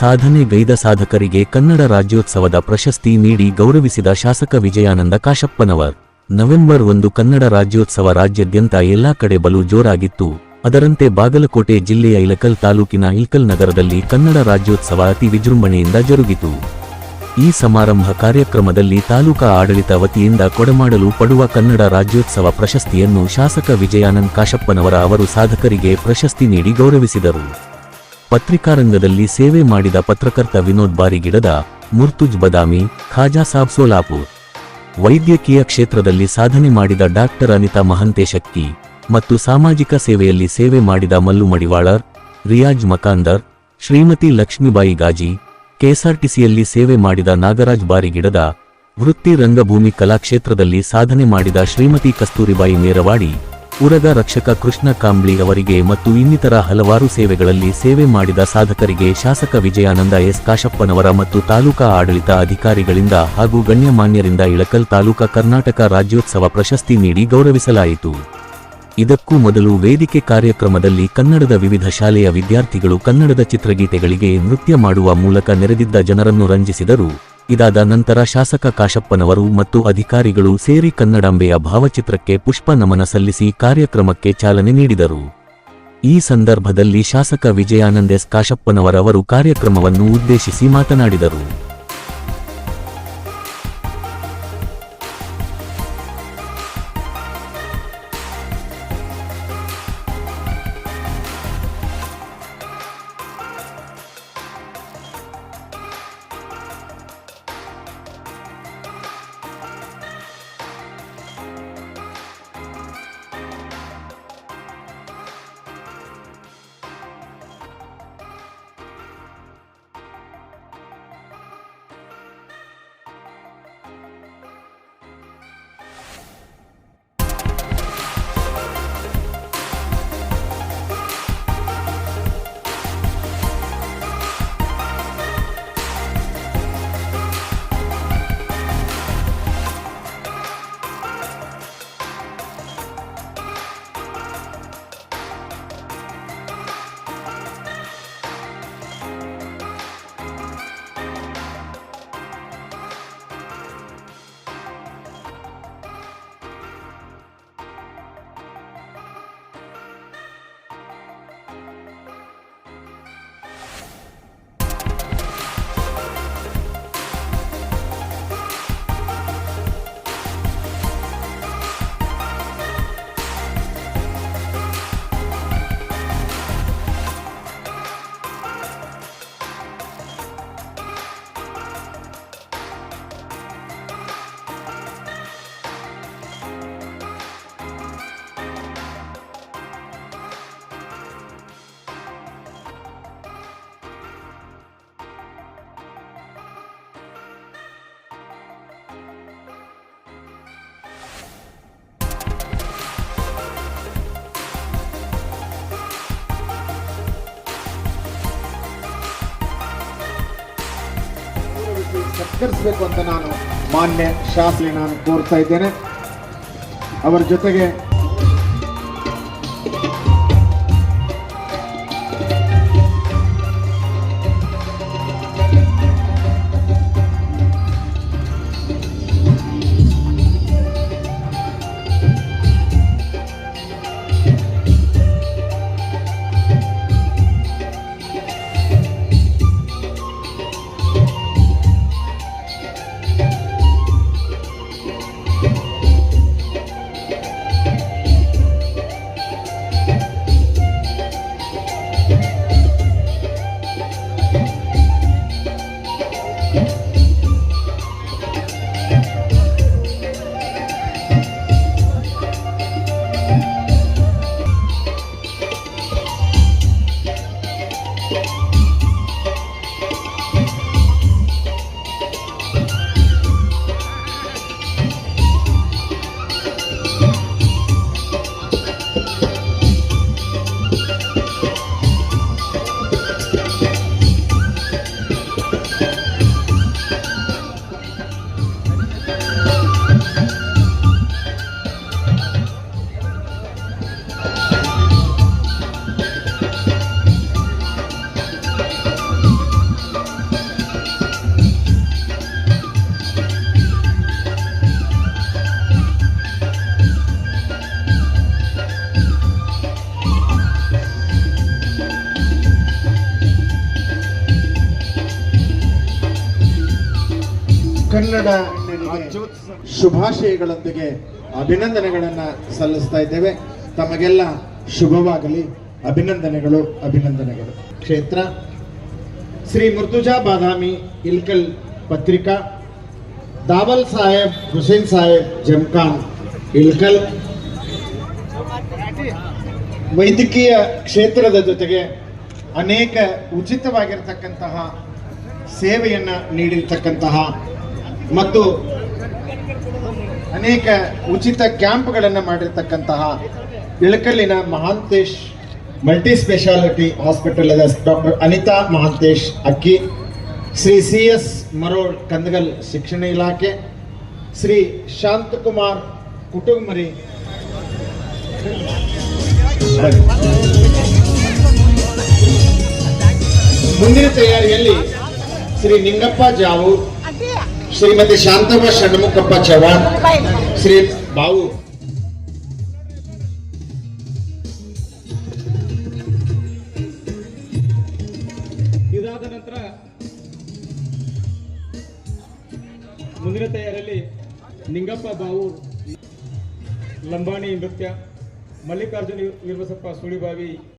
ಸಾಧನೆಗೈದ ಸಾಧಕರಿಗೆ ಕನ್ನಡ ರಾಜ್ಯೋತ್ಸವದ ಪ್ರಶಸ್ತಿ ನೀಡಿ ಗೌರವಿಸಿದ ಶಾಸಕ ವಿಜಯಾನಂದ ಕಾಶಪ್ಪನವರ್. ನವೆಂಬರ್ ಒಂದು ಕನ್ನಡ ರಾಜ್ಯೋತ್ಸವ ರಾಜ್ಯಾದ್ಯಂತ ಎಲ್ಲಾ ಕಡೆ ಬಲು ಜೋರಾಗಿತ್ತು. ಅದರಂತೆ ಬಾಗಲಕೋಟೆ ಜಿಲ್ಲೆಯ ಇಲಕಲ್ ತಾಲೂಕಿನ ಇಲ್ಕಲ್ ನಗರದಲ್ಲಿ ಕನ್ನಡ ರಾಜ್ಯೋತ್ಸವ ಅತಿ ವಿಜೃಂಭಣೆಯಿಂದ ಜರುಗಿತು. ಈ ಸಮಾರಂಭ ಕಾರ್ಯಕ್ರಮದಲ್ಲಿ ತಾಲೂಕಾ ಆಡಳಿತ ವತಿಯಿಂದ ಕೊಡಮಾಡಲು ಪಡುವ ಕನ್ನಡ ರಾಜ್ಯೋತ್ಸವ ಪ್ರಶಸ್ತಿಯನ್ನು ಶಾಸಕ ವಿಜಯಾನಂದ್ ಕಾಶಪ್ಪನವರ ಅವರು ಸಾಧಕರಿಗೆ ಪ್ರಶಸ್ತಿ ನೀಡಿ ಗೌರವಿಸಿದರು. ಪತ್ರಿಕಾರಂಗದಲ್ಲಿ ಸೇವೆ ಮಾಡಿದ ಪತ್ರಕರ್ತ ವಿನೋದ್ ಬಾರಿಗಿಡದ ಮುರ್ತುಜ್ ಬದಾಮಿ, ಖಾಜಾ ಸಾಬ್ ಸೋಲಾಪುರ್. ವೈದ್ಯಕೀಯ ಕ್ಷೇತ್ರದಲ್ಲಿ ಸಾಧನೆ ಮಾಡಿದ ಡಾಕ್ಟರ್ ಅನಿತಾ ಮಹಂತೇಶಕ್ಕಿ ಮತ್ತು ಸಾಮಾಜಿಕ ಸೇವೆಯಲ್ಲಿ ಸೇವೆ ಮಾಡಿದ ಮಲ್ಲು ಮಡಿವಾಳರ್, ರಿಯಾಜ್ ಮಕಾಂದರ್, ಶ್ರೀಮತಿ ಲಕ್ಷ್ಮೀಬಾಯಿ ಗಾಜಿ, ಕೆಎಸ್ಆರ್ಟಿಸಿಯಲ್ಲಿ ಸೇವೆ ಮಾಡಿದ ನಾಗರಾಜ್ ಬಾರಿಗಿಡದ ವೃತ್ತಿ ರಂಗಭೂಮಿ ಕಲಾಕ್ಷೇತ್ರದಲ್ಲಿ ಸಾಧನೆ ಮಾಡಿದ ಶ್ರೀಮತಿ ಕಸ್ತೂರಿಬಾಯಿ ನೇರವಾಡಿ ಉರಗ ರಕ್ಷಕ ಕೃಷ್ಣ ಕಾಂಬ್ಳಿ ಅವರಿಗೆ ಮತ್ತು ಇನ್ನಿತರ ಹಲವಾರು ಸೇವೆಗಳಲ್ಲಿ ಸೇವೆ ಮಾಡಿದ ಸಾಧಕರಿಗೆ ಶಾಸಕ ವಿಜಯಾನಂದ ಎಸ್ ಕಾಶಪ್ಪನವರ ಮತ್ತು ತಾಲೂಕಾ ಆಡಳಿತ ಅಧಿಕಾರಿಗಳಿಂದ ಹಾಗೂ ಗಣ್ಯಮಾನ್ಯರಿಂದ ಇಳಕಲ್ ತಾಲೂಕಾ ಕರ್ನಾಟಕ ರಾಜ್ಯೋತ್ಸವ ಪ್ರಶಸ್ತಿ ನೀಡಿ ಗೌರವಿಸಲಾಯಿತು. ಇದಕ್ಕೂ ಮೊದಲು ವೇದಿಕೆ ಕಾರ್ಯಕ್ರಮದಲ್ಲಿ ಕನ್ನಡದ ವಿವಿಧ ಶಾಲೆಯ ವಿದ್ಯಾರ್ಥಿಗಳು ಕನ್ನಡದ ಚಿತ್ರಗೀತೆಗಳಿಗೆ ನೃತ್ಯ ಮಾಡುವ ಮೂಲಕ ನೆರೆದಿದ್ದ ಜನರನ್ನು ರಂಜಿಸಿದರು. ಇದಾದ ನಂತರ ಶಾಸಕ ಕಾಶಪ್ಪನವರು ಮತ್ತು ಅಧಿಕಾರಿಗಳು ಸೇರಿ ಕನ್ನಡಾಂಬೆಯ ಭಾವಚಿತ್ರಕ್ಕೆ ಪುಷ್ಪ ನಮನ ಸಲ್ಲಿಸಿ ಕಾರ್ಯಕ್ರಮಕ್ಕೆ ಚಾಲನೆ ನೀಡಿದರು. ಈ ಸಂದರ್ಭದಲ್ಲಿ ಶಾಸಕ ವಿಜಯಾನಂದ ಎಸ್ ಕಾಶಪ್ಪನವರವರು ಕಾರ್ಯಕ್ರಮವನ್ನು ಉದ್ದೇಶಿಸಿ ಮಾತನಾಡಿದರು. ಸತ್ಕರಿಸಬೇಕು ಅಂತ ನಾನು ಮಾನ್ಯ ಶಾಸ್ತ್ರಿ ನಾನು ಕೋರ್ತಾ ಇದ್ದೇನೆ. ಅವರ ಜೊತೆಗೆ ಕನ್ನಡ ಶುಭಾಶಯಗಳೊಂದಿಗೆ ಅಭಿನಂದನೆಗಳನ್ನು ಸಲ್ಲಿಸ್ತಾ ಇದ್ದೇವೆ. ತಮಗೆಲ್ಲ ಶುಭವಾಗಲಿ. ಅಭಿನಂದನೆಗಳು ಅಭಿನಂದನೆಗಳು. ಕ್ಷೇತ್ರ. ಶ್ರೀ ಮುರ್ತುಜಾ ಬಾದಾಮಿ ಇಲ್ಕಲ್ ಪತ್ರಿಕಾ. ದಾವಲ್ ಸಾಹೇಬ್, ಹುಸೇನ್ ಸಾಹೇಬ್, ಜಮ್ಖಾನ್ ಇಲ್ಕಲ್. ವೈದ್ಯಕೀಯ ಕ್ಷೇತ್ರದ ಜೊತೆಗೆ ಅನೇಕ ಉಚಿತವಾಗಿರ್ತಕ್ಕಂತಹ ಸೇವೆಯನ್ನು ನೀಡಿರ್ತಕ್ಕಂತಹ ಮತ್ತು ಅನೇಕ ಉಚಿತ ಕ್ಯಾಂಪ್ಗಳನ್ನು ಮಾಡಿರ್ತಕ್ಕಂತಹ ಇಳಕಲ್ಲಿನ Mahantesh multi speciality hospital doctor Anita Mahantesh Akki, Shri C S Marol Kandagal ಶಿಕ್ಷಣ ಇಲಾಖೆ, ಶ್ರೀ ಶಾಂತಕುಮಾರ್ ಕುಟುಂಬರಿ. ಮುಂದಿನ ತಯಾರಿಯಲ್ಲಿ ಶ್ರೀ ನಿಂಗಪ್ಪ ಜಾವು ಶ್ರೀಮತಿ ಶಾಂತಮ್ಮ ಷಣ್ಮುಖಪ್ಪ ಚವಾಣ್ ಶ್ರೀ ಬಾವು. ಇದಾದ ನಂತರ ಮುಂದಿನ ತಯಾರಲ್ಲಿ ನಿಂಗಪ್ಪ ಬಾವು, ಲಂಬಾಣಿ ನೃತ್ಯ, ಮಲ್ಲಿಕಾರ್ಜುನ ವೀರಸಪ್ಪ ಸುಳಿಬಾವಿ.